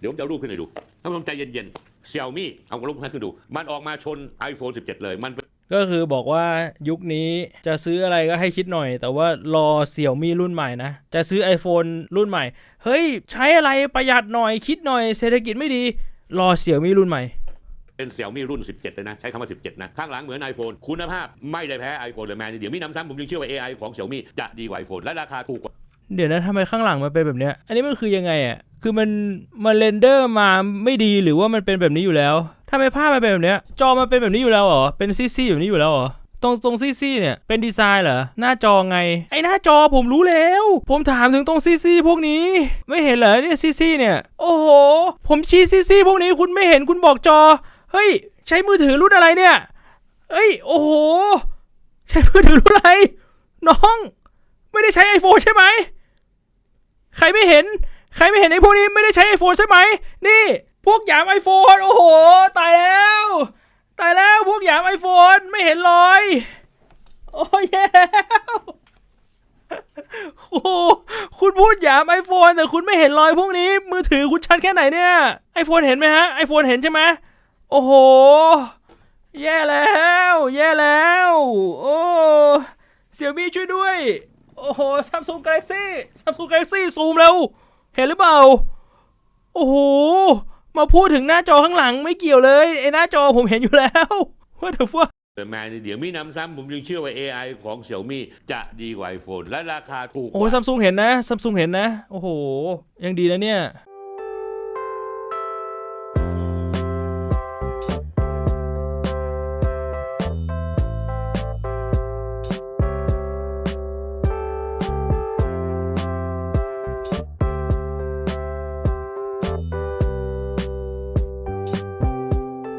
เดี๋ยวผมจะเอารูปขึ้นให้ดูท่านผู้ชมใจเย็นๆ Xiaomi เอารูปขึ้นดู มันออกมาชน iPhone 17 เลย มันเป็นก็คือบอกว่ายุคนี้จะซื้ออะไรก็ให้คิดหน่อย แต่ว่ารอเสี่ยวมี่รุ่นใหม่นะ จะซื้อ iPhone รุ่นใหม่ เฮ้ย ใช้อะไรประหยัดหน่อยคิดหน่อยเศรษฐกิจไม่ดี รอเสี่ยวมี่รุ่นใหม่ เป็น Xiaomi รุ่น 17 เลยนะ ใช้คำว่า 17 นะ ข้างหลังเหมือน iPhone คุณภาพไม่ได้แพ้ iPhone เลยแม้นิดเดียวมีน้ำซ้ำผมยังเชื่อว่า AI ของ Xiaomi จะดีกว่า iPhone และราคาถูกกว่าเดี๋ยวนะทำไมข้างหลังมันเป็นแบบเนี้ยอันนี้มันคือยังไงอะ คือมันมันเรนเดอร์มาไม่ดีหรือว่ามันเป็นแบบนี้อยู่แล้วทำไมภาพมันเป็นแบบเนี้ยจอมันเป็นแบบนี้อยู่แล้วเหรอเป็นซี่ๆแบบนี้อยู่แล้วเหรอตรงตรงซี่ๆเนี่ยเป็นดีไซน์เหรอหน้าจอไง ไอหน้าจอผมรู้แล้ว ผมถามถึงตรงซี่ๆพวกนี้ ไม่เห็นเหรอเนี่ยซี่ๆเนี่ย โอ้โห ผมชี้ซี่ๆพวกนี้คุณไม่เห็นคุณบอกจอ เฮ้ย ใช้มือถือรุ่นอะไรเนี่ยเอ้ยโอ้โห ใช้มือถือรุ่นอะไร น้อง ไม่ได้ใช้ iPhone ใช่ไหมใครไม่เห็น ใครไม่เห็นไอ้พวกนี้ไม่ได้ใช้ iPhone ใช่ไหม นี่ พวกหยาม iPhone โอ้โห ตายแล้ว ตายแล้วพวกหยาม iPhone ไม่เห็นเลยโอ้ยแย่แล้วโอ้คุณพูดหยาม iPhone แต่คุณไม่เห็นรอยพวกนี้ มือถือคุณชัดแค่ไหนเนี่ย iPhone เห็นไหมฮะ iPhone เห็นใช่ไหมโอ้โห แย่แล้ว แย่แล้ว โอ้เสี่ยมี่ช่วยด้วย โอ้โห Samsung Galaxy Samsung Galaxy ซูมเร็ว เห็นหรือเปล่า โอ้โห มาพูดถึงหน้าจอข้างหลังไม่เกี่ยวเลยไอ้หน้าจอผมเห็นอยู่แล้วว่าเถอะว่าแม้นิดเดียวมีน้ำซ้ำผมยังเชื่อว่า AI ของ Xiaomi จะดีกว่า iPhone และราคาถูกกโอ้ว่าซัมซุงเห็นนะซัมซุงเห็นนะ โอ้โห ยังดีนะเนี่ย